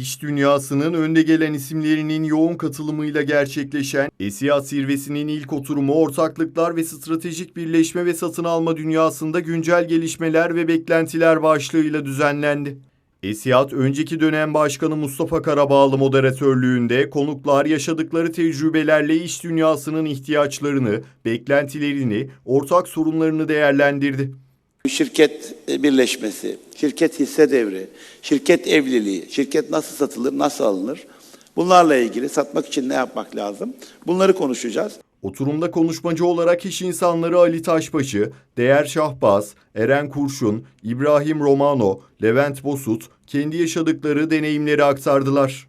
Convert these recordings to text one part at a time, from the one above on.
İş dünyasının önde gelen isimlerinin yoğun katılımıyla gerçekleşen Esiyat Zirvesi'nin ilk oturumu ortaklıklar ve stratejik birleşme ve satın alma dünyasında güncel gelişmeler ve beklentiler başlığıyla düzenlendi. Esiyat önceki dönem başkanı Mustafa Karabağlı moderatörlüğünde konuklar yaşadıkları tecrübelerle iş dünyasının ihtiyaçlarını, beklentilerini, ortak sorunlarını değerlendirdi. Şirket birleşmesi, şirket hisse devri, şirket evliliği, şirket nasıl satılır, nasıl alınır? Bunlarla ilgili satmak için ne yapmak lazım? Bunları konuşacağız. Oturumda konuşmacı olarak iş insanları Ali Taşbaşı, Değer Şahbaz, Eren Kurşun, İbrahim Romano, Levent Bosut kendi yaşadıkları deneyimleri aktardılar.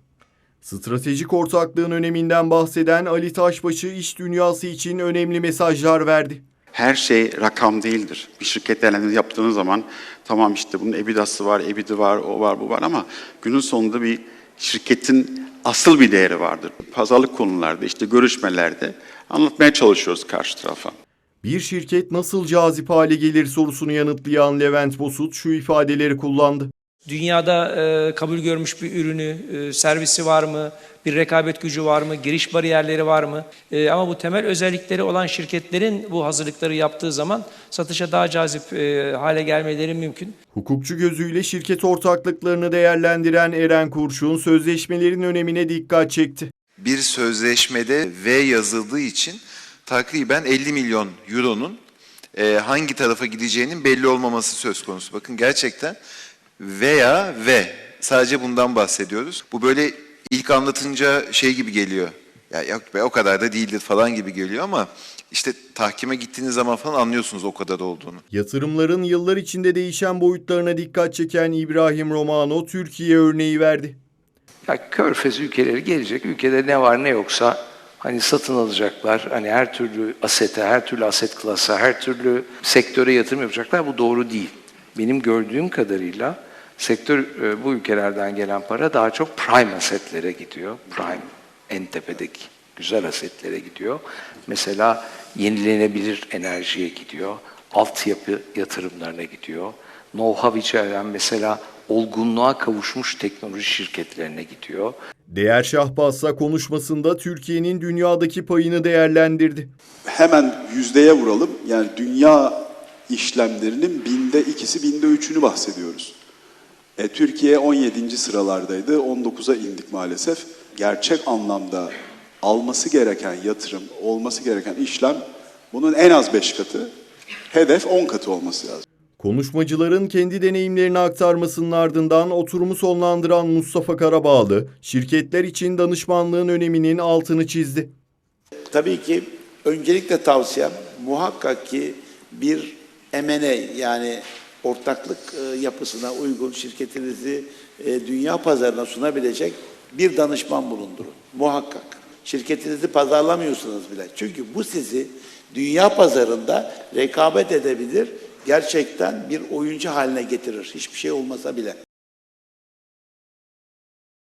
Stratejik ortaklığın öneminden bahseden Ali Taşbaşı iş dünyası için önemli mesajlar verdi. Her şey rakam değildir. Bir şirket değerlendirmesi yaptığınız zaman tamam işte bunun EBITDA'sı var, EBIT'i var, o var, bu var ama günün sonunda bir şirketin asıl bir değeri vardır. Pazarlık konularda, işte görüşmelerde anlatmaya çalışıyoruz karşı tarafa. Bir şirket nasıl cazip hale gelir sorusunu yanıtlayan Levent Bosut şu ifadeleri kullandı. Dünyada e, kabul görmüş bir ürünü, e, servisi var mı? Bir rekabet gücü var mı? Giriş bariyerleri var mı? E, ama bu temel özellikleri olan şirketlerin bu hazırlıkları yaptığı zaman satışa daha cazip e, hale gelmeleri mümkün. Hukukçu gözüyle şirket ortaklıklarını değerlendiren Eren Kurşun sözleşmelerin önemine dikkat çekti. bir sözleşmede V yazıldığı için takriben 50 milyon euronun e, hangi tarafa gideceğinin belli olmaması söz konusu. Bakın gerçekten veya ve sadece bundan bahsediyoruz. Bu böyle ilk anlatınca şey gibi geliyor. Ya yok be o kadar da değildir falan gibi geliyor ama işte tahkime gittiğiniz zaman falan anlıyorsunuz o kadar olduğunu. Yatırımların yıllar içinde değişen boyutlarına dikkat çeken İbrahim Romano Türkiye örneği verdi. Ya körfez ülkeleri gelecek. Ülkede ne var ne yoksa hani satın alacaklar. Hani her türlü asete, her türlü aset klasa, her türlü sektöre yatırım yapacaklar. Bu doğru değil. Benim gördüğüm kadarıyla sektör e, bu ülkelerden gelen para daha çok prime asetlere gidiyor. Prime en tepedeki güzel asetlere gidiyor. Mesela yenilenebilir enerjiye gidiyor. Altyapı yatırımlarına gidiyor. Know-how içeren mesela olgunluğa kavuşmuş teknoloji şirketlerine gidiyor. Değer Şahbazsa konuşmasında Türkiye'nin dünyadaki payını değerlendirdi. hemen yüzdeye vuralım. Yani dünya işlemlerinin binde ikisi, binde üçünü bahsediyoruz. E, Türkiye 17. sıralardaydı, 19'a indik maalesef. Gerçek anlamda alması gereken yatırım, olması gereken işlem bunun en az 5 katı, hedef 10 katı olması lazım. Konuşmacıların kendi deneyimlerini aktarmasının ardından oturumu sonlandıran Mustafa Karabağlı, şirketler için danışmanlığın öneminin altını çizdi. Tabii ki öncelikle tavsiyem muhakkak ki bir M&A yani ortaklık e, yapısına uygun şirketinizi e, dünya pazarına sunabilecek bir danışman bulundurun. Muhakkak. Şirketinizi pazarlamıyorsunuz bile. Çünkü bu sizi dünya pazarında rekabet edebilir, gerçekten bir oyuncu haline getirir. Hiçbir şey olmasa bile.